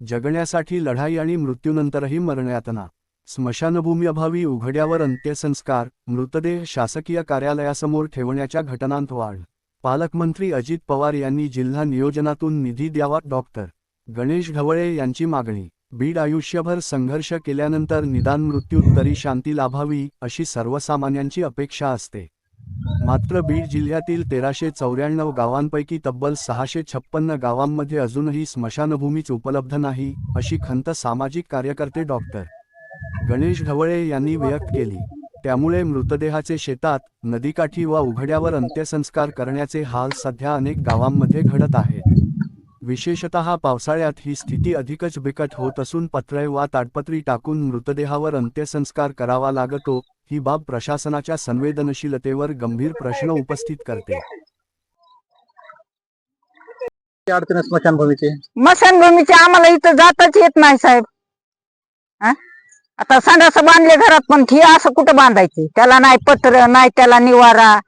जगण्यासाठी लढाई आणि मृत्यूनंतरही मरणयातना. स्मशानभूमीअभावी उघड्यावर अंत्यसंस्कार मृतदेह शासकीय कार्यालयासमोर ठेवण्याच्या घटनांत वाढ. पालकमंत्री अजित पवार यांनी जिल्हा नियोजनातून निधी द्यावा. डॉक्टर गणेश ढवळे यांची मागणी बीड आयुष्यभर संघर्ष केल्यानंतर निदान मृत्यूत तरी शांती लाभावी अशी सर्वसामान्यांची अपेक्षा असते. मात्र बीड जिल्ह्यातील तेराशे चौऱ्याण्णव गावांपैकी तब्बल सहाशे छप्पन्न गावांमध्ये अजूनही स्मशानभूमीच उपलब्ध नाही अशी खंत सामाजिक कार्यकर्ते डॉक्टर गणेश ढवळे यांनी व्यक्त केली. त्यामुळे मृतदेहाचे शेतात नदीकाठी वा उघड्यावर अंत्यसंस्कार करण्याचे हाल सध्या अनेक गावांमध्ये घडत आहेत. विशेषतः पावसाळ्यात ही स्थिती अधिकच बिकट होत असून पत्रे वा ताडपत्री टाकून मृतदेहावर अंत्यसंस्कार करावा लागतो ही बाब प्रशासनाच्या संवेदनशीलतेवर गंभीर प्रश्न उपस्थित करते. अडचण आहे स्मशानभूमीची? मशानभूमीचे आम्हाला इथं जाताच येत नाही साहेब. हा? आता संडास बांधले घरात पण ठी असं कुठं बांधायचे? त्याला नाही पत्र नाही त्याला निवारा.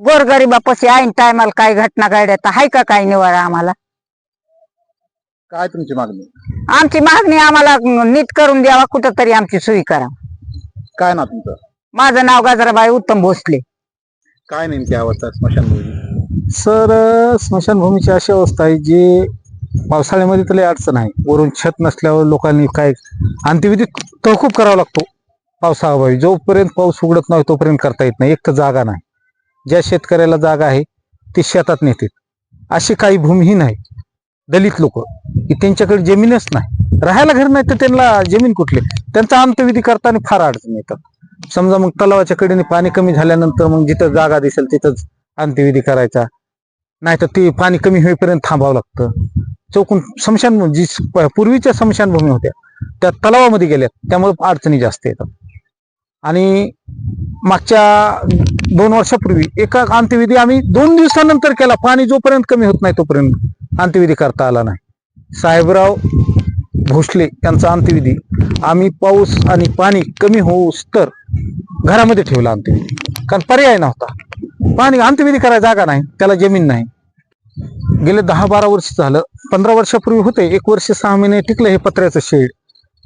गोरगरिबापाशी ऐन टायमाला काय घटना घडत हाय का काय निवारा आम्हाला? काय तुमची मागणी? आमची मागणी आम्हाला नीट करून द्यावा कुठं तरी आमची सोयी करा काय ना तुमचं? माझं नाव गजराबाई उत्तम भोसले. काय नेमकी अवस्था स्मशानभूमी सर स्मशानभूमीची अशी अवस्था आहे जी पावसाळ्यामध्ये तर लय अडचण आहे. वरून छत नसल्यावर लोकांनी काय अंत्यविधी तहकूब करावा लागतो. पावसाअभावी जोपर्यंत पाऊस उघडत नाही तोपर्यंत करता येत नाही. एक तर जागा नाही. ज्या शेतकऱ्याला जागा आहे ती शेतात नेतात. अशी काही भूमीही नाही. दलित लोक. की त्यांच्याकडे जमीनच नाही. राहायला घर नाही तर त्यांना जमीन कुठली? त्यांचा अंत्यविधी करताना फार अडचण येतात. समजा मग तलावाच्या कडेने पाणी कमी झाल्यानंतर मग जिथं जागा दिसेल तिथंच अंत्यविधी करायचा. नाही तर ते पाणी कमी होईपर्यंत थांबावं लागतं. चौकून स्मशान जी पूर्वीच्या स्मशानभूमी होत्या त्या तलावामध्ये गेल्या त्यामुळे अडचणी जास्त येतात. आणि मागच्या दोन वर्षापूर्वी एका अंत्यविधी आम्ही दोन दिवसानंतर केला. पाणी जोपर्यंत कमी होत नाही तोपर्यंत अंत्यविधी करता आला नाही. साहेबराव भोसले यांचा अंत्यविधी. आम्ही पाऊस आणि पाणी कमी होऊस तर घरामध्ये ठेवला अंत्यविधी. कारण पर्याय नव्हता. पाणी अंत्यविधी करायला जागा नाही त्याला जमीन नाही. गेले दहा बारा वर्ष झालं. पंधरा वर्षापूर्वी होते. एक वर्ष सहा महिने टिकलं हे पत्र्याचं शेड.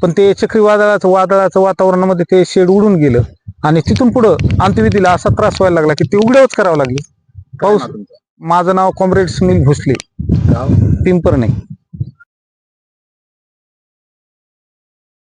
पण ते चक्रीवादळाचं वादळाचं वातावरणामध्ये ते शेड उडून गेलं. आणि तिथून पुढं अंत्यविधीला असा त्रास व्हायला लागला की ते उघड्यावच करावं लागले. पाऊस? माझं नाव कॉम्रेड सुनील भोसले. पिंपरणे.